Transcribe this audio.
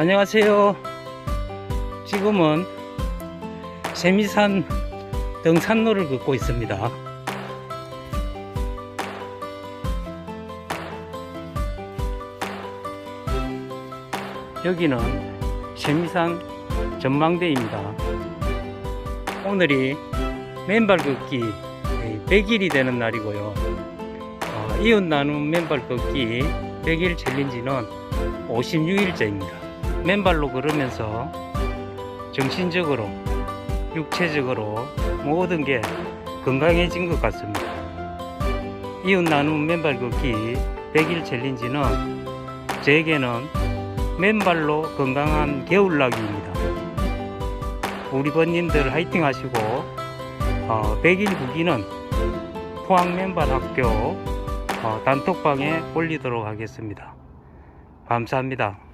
안녕하세요. 지금은 세미산 등산로를 걷고 있습니다. 여기는 세미산 전망대입니다. 오늘이 맨발 걷기 100일이 되는 날이고요. 어, 이웃 나눔 맨발 걷기 100일 챌린지는 56일째입니다. 맨발로 걸으면서 정신적으로, 육체적으로 모든 게 건강해진 것 같습니다. 이웃 나눔 맨발 걷기 100일 챌린지는 저에게는 맨발로 건강한 겨울나기입니다. 우리 번님들 화이팅 하시고 어, 100일 후기는 포항 맨발 학교 어, 단톡방에 올리도록 하겠습니다. 감사합니다.